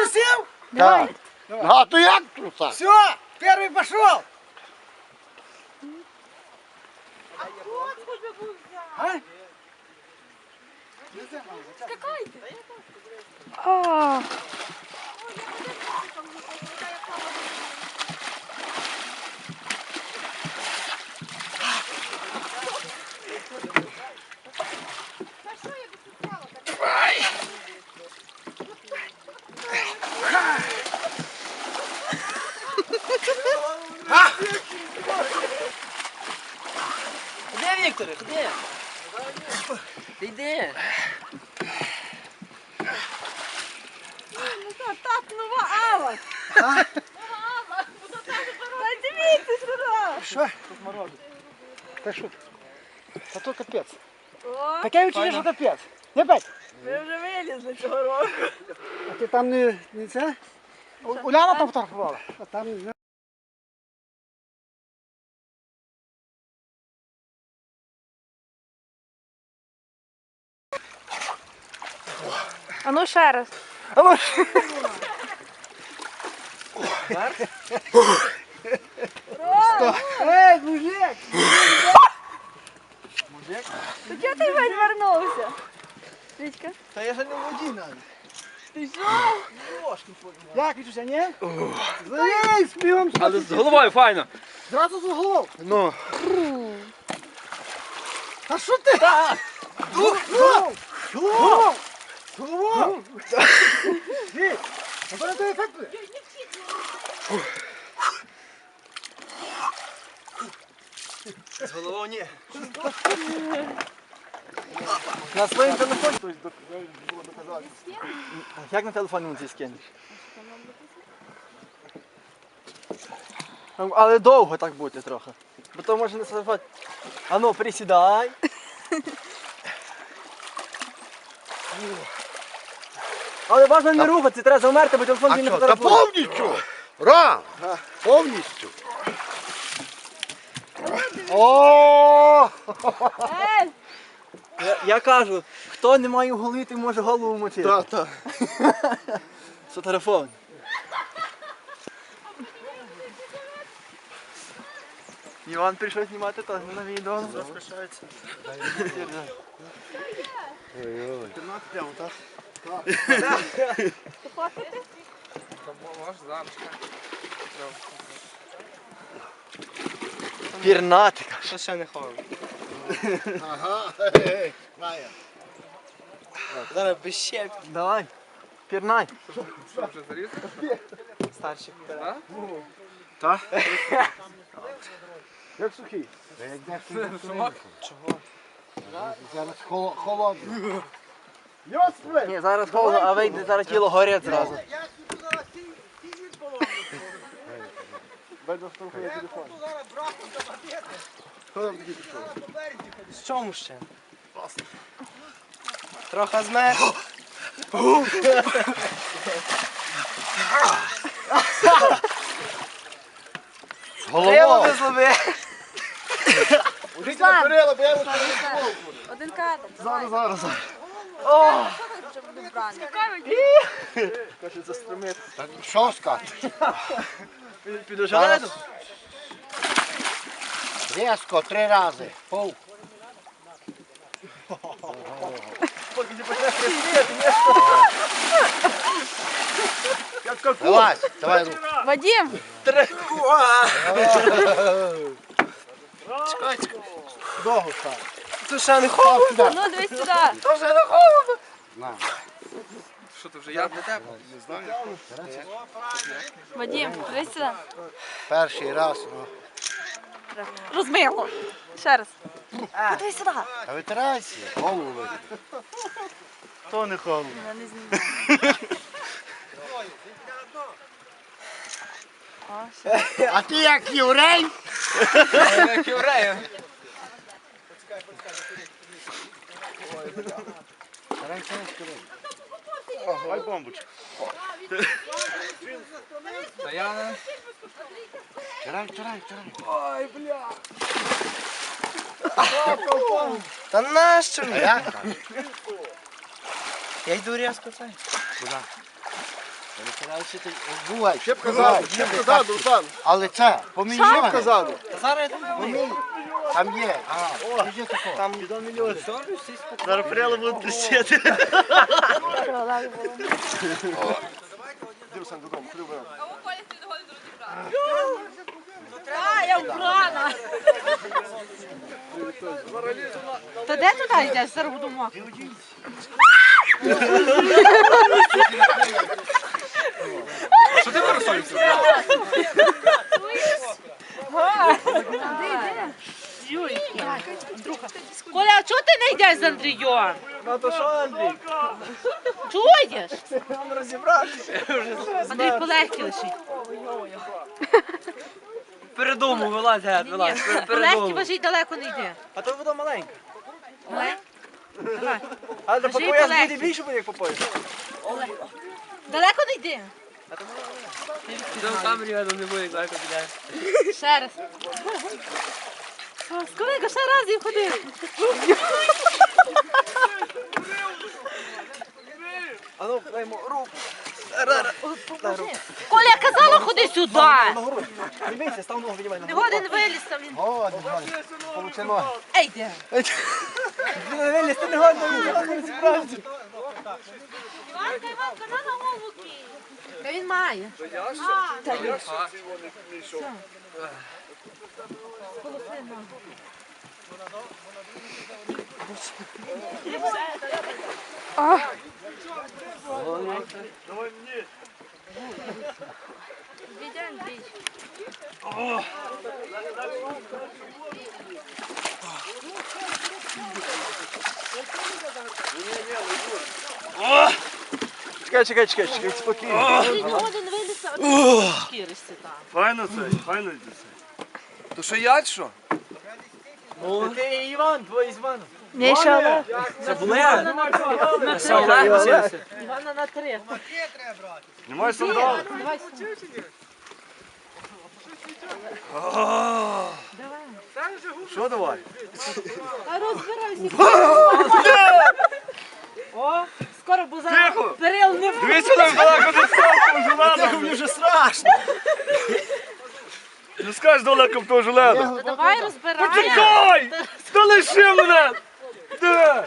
трусів? Давай. А то як труса? Все, перший пішов. А? А, Ходи, Вікторе, ходи. Ти йди. так, нова Ава. Нова Ава. Та дивіться сюди. Що? Та що? Та то капець. Таке відчуття, що капець. Не бать. Ви вже вилізли цього року. А ти там не, не це? У- Уляна там фотографувала? А там не ще раз. А ну, Ей, мужик! То чого ти весь вернувся? Вітька, Та я ж не в воді навіть. ти що? Як відчуся, ні? Залізь, співом Але з головою файно. Зразу з голову. Ну, Та що ти? Так! Голову! Голову! Голову! Ні, а то не той ефект буде. З головою ні. На своєму телефоні хтось було доказати. Як на телефоні він цей скинеш? Ну, Але довго так буде трохи. Бо то може не сфотографувати. А ну, присідай. Але важно не рухатися, треба завмерти, бо телефон він не та фотографує. повністю? Рам, повністю. О! Ель! Я, я кажу, хто не має голити, може голову мочити. Та, та. Сфотографований. Іван прийшов знімати теж на відео. Розпишається. Пірнатика. Що ще не холодно? Ага, хе-хе. Зараз без щеп. Давай. Пірнай. Старший. Та? Як сухий. Чого? Зараз холо- холодно. Ні, зараз холодно, а вийде зараз тіло горить зразу. З чому ще? Трохи змер. Голова. везлови. Руслан, Перила, бо я його один кадр. Зараз, зараз, зараз. Хоче заструмити. Що скати? Підожали? Різко, три рази. Пов. Поки не почнеш хрестити, ні? Як каку. Давай, давай руку. Вадим, Чекай, чекай. Довго став. Це ще не холодно. ну дивись сюди. Вже не холодно. На. Що ти вже я для тебе? Вадим, дивись сюди. Перший раз. Ну. Розмило. Ще раз. Дивись сюди. А витирайся, голову. То не холодно. Я не знаю. А ти як єврей? Як євреї. Ой, бомбочку. Та я не... Тирай, тирай, тирай. Ой, бля. Та нащо? Я йду різко цей. Куди? Бувай. Щепка ззаду, щепка ззаду, Руслан. Але це, поміняй. Щепка ззаду. Поміняй. Там є. Біжи тако. Там мільйон. Зараз пряли будуть тріщати. Дивися додому, хлюбе. А, я вбрана. То де туди йдеш? Зараз буду мокрий. Що ти виросовуєшся? Коля, а чого ти не йдеш з Андрієм? Ну то що, Андрій? Чого йдеш? Нам розібратися. Андрій полегкий лишить. Передуму вилазь, геть, вилазь. пер- Полегкий Передуму. важить далеко не йде. А то вода маленька. Олег? Давай. Але по Кажи, пояс Олег. буде більше буде, як по пояс. Далеко не йде. В камері видно не буде, як далеко піде. Ще раз. Скоренько, ще раз і ходи. А ну, дай йому руку. Коля, я казала, ходи сюди. Не став ногу віднімай Не годен виліз там він. О, давай. Получи ноги. Ей, де? Не виліз, ти не не зібрався. Іванка, Іванка, на голову кинь. Та він має. Та ні. Все. Сполоси ногу. Віди, Андрій. Чекай, чекай, чекай, чекай, спокійно. Він годен виліз, а ти шкіришся. Файно це, файно це. То що я, чи що? Ну, ти Іван, твій Іван. Не ще Це були? на Це Олег три. Івана на три. Давай сюди. Що давай? А розбирайся. О, скоро бо зараз Тихо. перил не буде. Став железо. Мені вже страшно. Не скажеш далеко в того железа. Та Давай розбирай. Почекай! Та лиши мене? Де?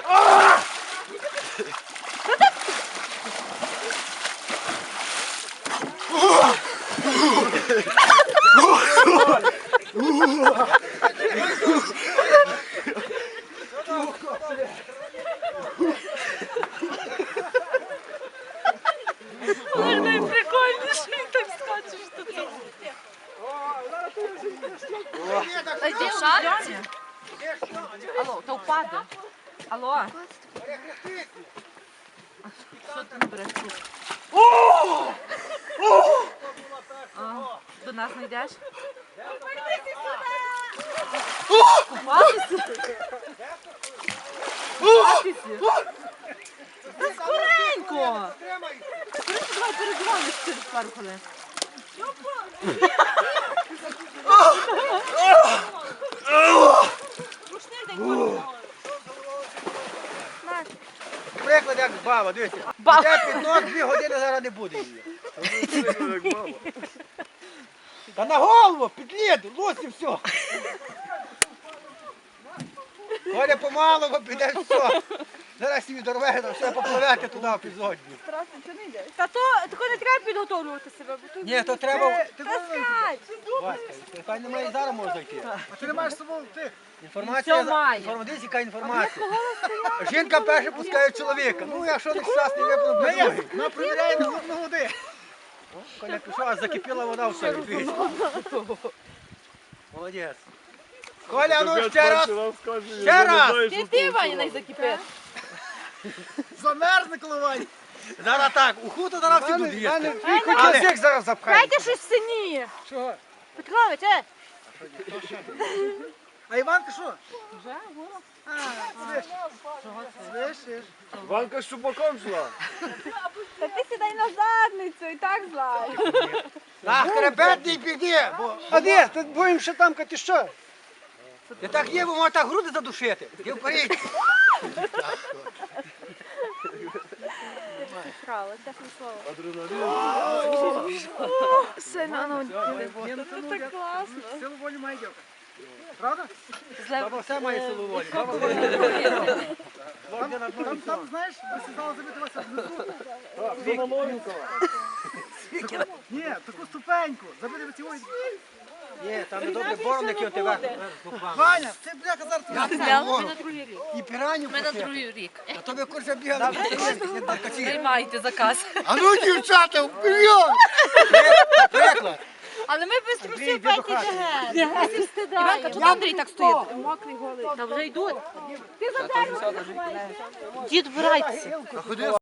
Ой, найприкольніше, він так скаче, що це. В. Алло, та впаде. Алло. Що ти не береш тут? А, До нас не йдеш? Та скоренько! Скоренько, давай передзвониш через пару хвилин. Приклад як баба, дивіться. Баба. Йде під ног, дві години зараз не буде її. Та на голову, під лід, лось і все. Коля помалу, бо піде все. Зараз собі дорве, там все попливете туди в підзодні. Та то тако не треба підготовлювати себе, бо тут Ні, то треба... таскать. Васька, хай немає і зараз може зайти. А ти не маєш з собою? Все Інформація, має. інформація, яка інформація. Жінка перша пускає чоловіка. Ну, якщо нещасний випадок, то другий. Ми перевіряємо на води. Коля пішов, аж закипіла вода в собі. дивись. Молодець. Коля, ну ще раз. Ще раз. Ти ти, Ваня, не закипиш. Замерзне коливання. Зараз так, у хуту зараз всі будуть їсти. Ай, ну, А всіх зараз запхають. Дайте щось синіє. Що? Петрович, е. А Іванка що? Вже, гуро. Слышиш? Ванка з чубаком шла. Та ти сідай на задницю і так злай. На хребетний піде. Бо... А де? Ти що там ти що? Я так є, бо можна так груди задушити. Я вперед. Чекала, чесне слово. Сильно, ну, ну це класно. Силу волі має дівка. Правда? Баба все має силу волі. Там, там, знаєш, ви сідали забити вас внизу. Ні, таку ступеньку. Забити ви цього. Ні, там не добре бороники от тебе. Ваня, це бляха зараз. Ми на другий рік. І піраню Ми на другий рік. А то ви курсі бігали. Приймайте заказ. А ну, дівчата, вперед! Приклад. Але ми без трусів пойти хати. Іванка, чого Андрій так стоїть? Мокрий голий. Та вже йдуть. Ти за Дід, вбирайтеся.